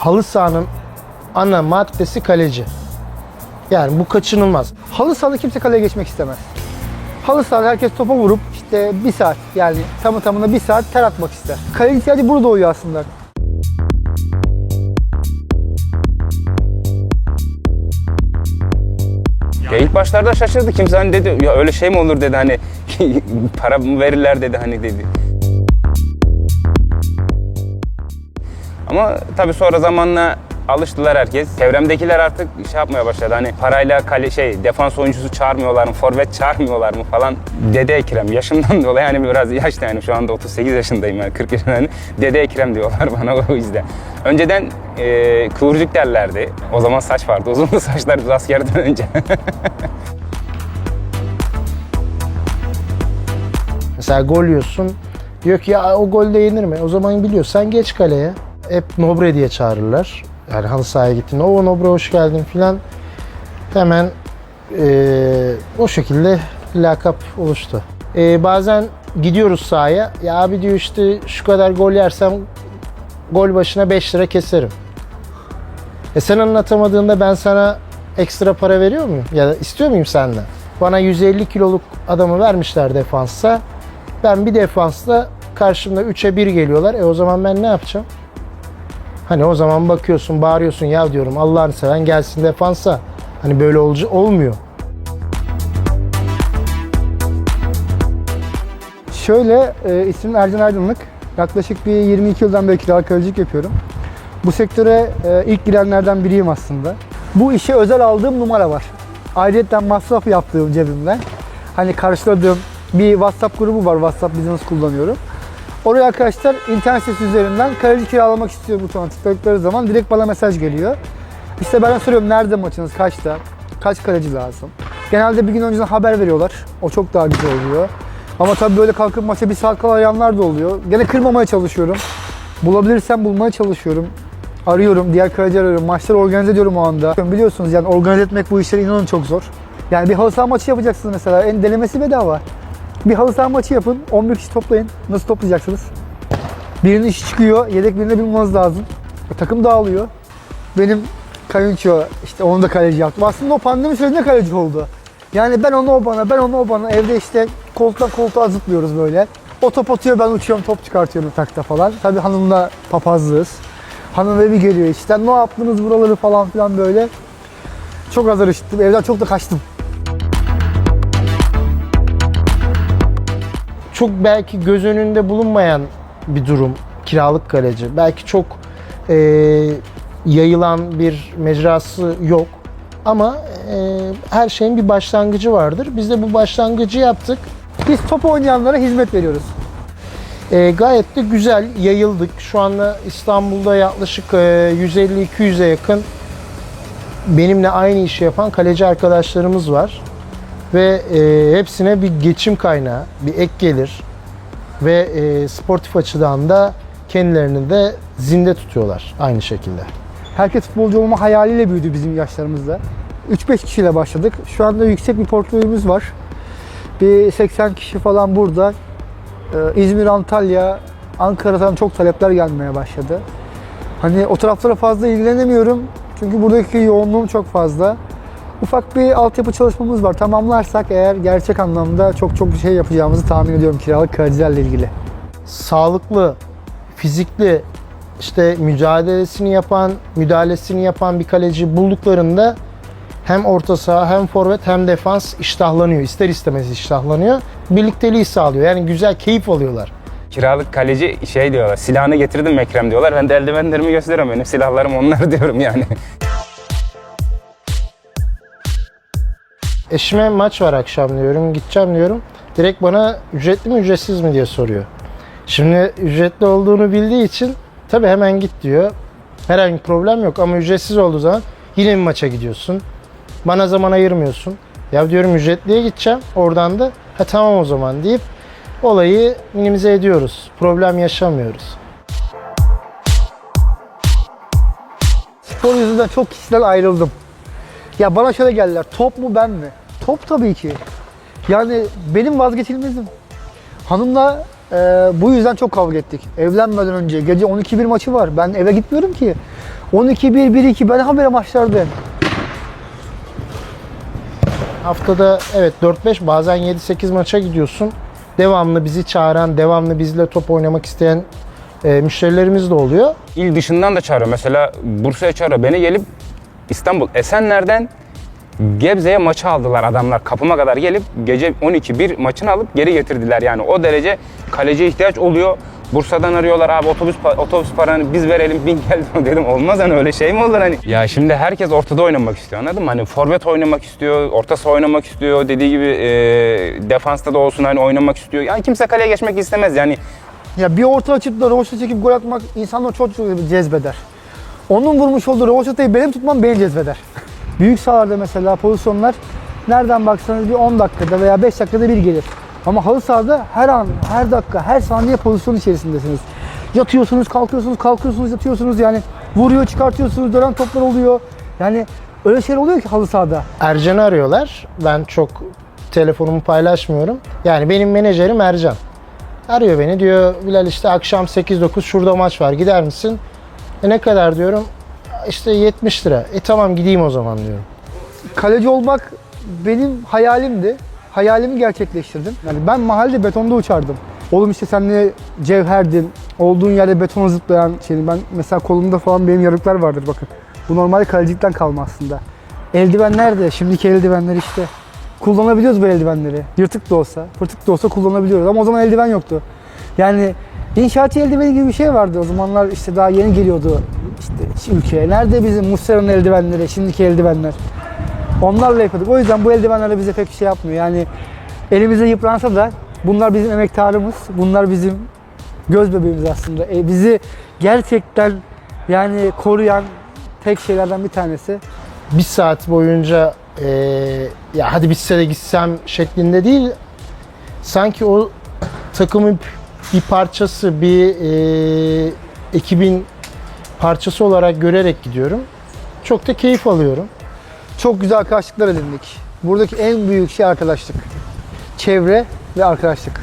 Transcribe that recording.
halı sahanın ana maddesi kaleci. Yani bu kaçınılmaz. Halı sahada kimse kaleye geçmek istemez. Halı sahada herkes topa vurup işte bir saat yani tamı tamına bir saat ter atmak ister. Kaleci ihtiyacı burada oluyor aslında. Ya ilk başlarda şaşırdı. Kimse hani dedi ya öyle şey mi olur dedi hani para mı verirler dedi hani dedi. Ama tabii sonra zamanla alıştılar herkes. Çevremdekiler artık şey yapmaya başladı. Hani parayla kale şey defans oyuncusu çağırmıyorlar mı, forvet çağırmıyorlar mı falan. Dede Ekrem yaşımdan dolayı hani biraz yaşlı yani şu anda 38 yaşındayım yani 40 yaşındayım. Hani Dede Ekrem diyorlar bana o yüzden. Önceden e, kıvırcık derlerdi. O zaman saç vardı. Uzundu saçlar biz askerden önce. Mesela gol yiyorsun. Diyor ki ya o gol de yenir mi? O zaman biliyorsan geç kaleye. Hep Nobre diye çağırırlar. Yani halı sahaya gittin. O Nobre hoş geldin filan. Hemen eee, o şekilde lakap oluştu. Eee, bazen gidiyoruz sahaya. Ya abi diyor işte şu kadar gol yersem gol başına 5 lira keserim. E sen anlatamadığında ben sana ekstra para veriyor muyum? Ya da istiyor muyum senden? Bana 150 kiloluk adamı vermişler defansa. Ben bir defansla karşımda 3'e 1 geliyorlar. E o zaman ben ne yapacağım? Hani o zaman bakıyorsun, bağırıyorsun ya diyorum Allah'ını seven gelsin defansa. Hani böyle olcu olmuyor. Şöyle e, ismim Ercan Aydınlık. Yaklaşık bir 22 yıldan beri kiralık kalecilik yapıyorum. Bu sektöre e, ilk girenlerden biriyim aslında. Bu işe özel aldığım numara var. Ayrıca masraf yaptığım cebimden. Hani karşıladığım bir WhatsApp grubu var. WhatsApp Business kullanıyorum. Oraya arkadaşlar internet sitesi üzerinden kaleci kiralamak istiyor butona tıkladıkları zaman direkt bana mesaj geliyor. İşte ben soruyorum nerede maçınız, kaçta, kaç kaleci lazım. Genelde bir gün önceden haber veriyorlar. O çok daha güzel oluyor. Ama tabii böyle kalkıp maça bir saat kala arayanlar da oluyor. Gene kırmamaya çalışıyorum. Bulabilirsem bulmaya çalışıyorum. Arıyorum, diğer kaleci arıyorum. Maçları organize ediyorum o anda. Biliyorsunuz yani organize etmek bu işleri inanın çok zor. Yani bir halı saha maçı yapacaksınız mesela. En denemesi bedava. Bir halı saha maçı yapın. 11 kişi toplayın. Nasıl toplayacaksınız? Birinin işi çıkıyor. Yedek birini bulmanız lazım. E, takım dağılıyor. Benim kayınço işte onu da kaleci yaptım. Aslında o pandemi sürecinde kaleci oldu. Yani ben onu o bana, ben onu o bana. Evde işte koltuktan koltuğa zıplıyoruz böyle. O top atıyor ben uçuyorum top çıkartıyorum takta falan. Tabii hanımla papazlığız. Hanım evi geliyor işte ne yaptınız buraları falan filan böyle. Çok azar işittim. Evden çok da kaçtım. Çok belki göz önünde bulunmayan bir durum kiralık kaleci. Belki çok e, yayılan bir mecrası yok. Ama e, her şeyin bir başlangıcı vardır. Biz de bu başlangıcı yaptık. Biz top oynayanlara hizmet veriyoruz. E, gayet de güzel yayıldık. Şu anda İstanbul'da yaklaşık e, 150-200'e yakın benimle aynı işi yapan kaleci arkadaşlarımız var. Ve e, hepsine bir geçim kaynağı, bir ek gelir ve e, sportif açıdan da kendilerini de zinde tutuyorlar aynı şekilde. Herkes futbolcu olma hayaliyle büyüdü bizim yaşlarımızda. 3-5 kişiyle başladık. Şu anda yüksek bir portföyümüz var. Bir 80 kişi falan burada. Ee, İzmir, Antalya, Ankara'dan çok talepler gelmeye başladı. Hani o taraflara fazla ilgilenemiyorum. Çünkü buradaki yoğunluğum çok fazla. Ufak bir altyapı çalışmamız var. Tamamlarsak eğer gerçek anlamda çok çok bir şey yapacağımızı tahmin ediyorum kiralık kalecilerle ilgili. Sağlıklı, fizikli, işte mücadelesini yapan, müdahalesini yapan bir kaleci bulduklarında hem orta saha hem forvet hem defans iştahlanıyor. İster istemez iştahlanıyor. Birlikteliği sağlıyor. Yani güzel keyif alıyorlar. Kiralık kaleci şey diyorlar, silahını getirdim Ekrem diyorlar. Ben de eldivenlerimi gösteriyorum. Benim silahlarım onlar diyorum yani. Eşime maç var akşam diyorum, gideceğim diyorum. Direkt bana ücretli mi ücretsiz mi diye soruyor. Şimdi ücretli olduğunu bildiği için tabii hemen git diyor. Herhangi bir problem yok ama ücretsiz olduğu zaman yine bir maça gidiyorsun. Bana zaman ayırmıyorsun. Ya diyorum ücretliye gideceğim. Oradan da ha tamam o zaman deyip olayı minimize ediyoruz. Problem yaşamıyoruz. Spor yüzünden çok kişiden ayrıldım. Ya bana şöyle geldiler. Top mu ben mi? Top tabii ki. Yani benim vazgeçilmezim. Hanımla e, bu yüzden çok kavga ettik. Evlenmeden önce gece 12-1 maçı var. Ben eve gitmiyorum ki. 12-1-1-2 ben habire maçlardayım. Haftada evet 4-5 bazen 7-8 maça gidiyorsun. Devamlı bizi çağıran, devamlı bizle top oynamak isteyen e, müşterilerimiz de oluyor. İl dışından da çağırıyor. Mesela Bursa'ya çağırıyor. Beni gelip İstanbul Esenler'den Gebze'ye maçı aldılar adamlar. Kapıma kadar gelip gece 12-1 maçını alıp geri getirdiler. Yani o derece kaleciye ihtiyaç oluyor. Bursa'dan arıyorlar abi otobüs otobüs paranı biz verelim bin gel dedim olmaz hani öyle şey mi olur hani ya şimdi herkes ortada oynamak istiyor anladın mı hani forvet oynamak istiyor orta saha oynamak istiyor dediği gibi e, defansta da olsun hani oynamak istiyor yani kimse kaleye geçmek istemez yani Ya bir orta açıp da roşa çekip gol atmak insanları çok çok cezbeder. Onun vurmuş olduğu roşatayı benim tutmam beni cezbeder. Büyük sahalarda mesela pozisyonlar nereden baksanız bir 10 dakikada veya 5 dakikada bir gelir. Ama halı sahada her an, her dakika, her saniye pozisyon içerisindesiniz. Yatıyorsunuz, kalkıyorsunuz, kalkıyorsunuz, yatıyorsunuz yani vuruyor, çıkartıyorsunuz, dönen toplar oluyor. Yani öyle şeyler oluyor ki halı sahada. Ercan'ı arıyorlar. Ben çok telefonumu paylaşmıyorum. Yani benim menajerim Ercan. Arıyor beni diyor Bilal işte akşam 8-9 şurada maç var gider misin? E ne kadar diyorum. İşte 70 lira. E tamam gideyim o zaman diyorum. kaleci olmak benim hayalimdi. Hayalimi gerçekleştirdim. Yani ben mahallede betonda uçardım. Oğlum işte sen ne cevherdin, olduğun yerde betona zıplayan şey. Ben mesela kolumda falan benim yarıklar vardır bakın. Bu normal kalecilikten kalma aslında. Eldiven nerede? Şimdiki eldivenler işte. Kullanabiliyoruz bu eldivenleri. Yırtık da olsa, fırtık da olsa kullanabiliyoruz. Ama o zaman eldiven yoktu. Yani inşaatçı eldiveni gibi bir şey vardı. O zamanlar işte daha yeni geliyordu işte ülkeye. Nerede bizim Muslera'nın eldivenleri, şimdiki eldivenler? Onlarla yapıyorduk. O yüzden bu eldivenlerle bize pek bir şey yapmıyor. Yani elimizde yıpransa da bunlar bizim emektarımız. Bunlar bizim göz bebeğimiz aslında. E, bizi gerçekten yani koruyan tek şeylerden bir tanesi. bir saat boyunca eee, ya hadi bitse de gitsem şeklinde değil sanki o takımın bir parçası bir eee, ekibin parçası olarak görerek gidiyorum. Çok da keyif alıyorum. Çok güzel arkadaşlıklar edindik. Buradaki en büyük şey arkadaşlık. Çevre ve arkadaşlık.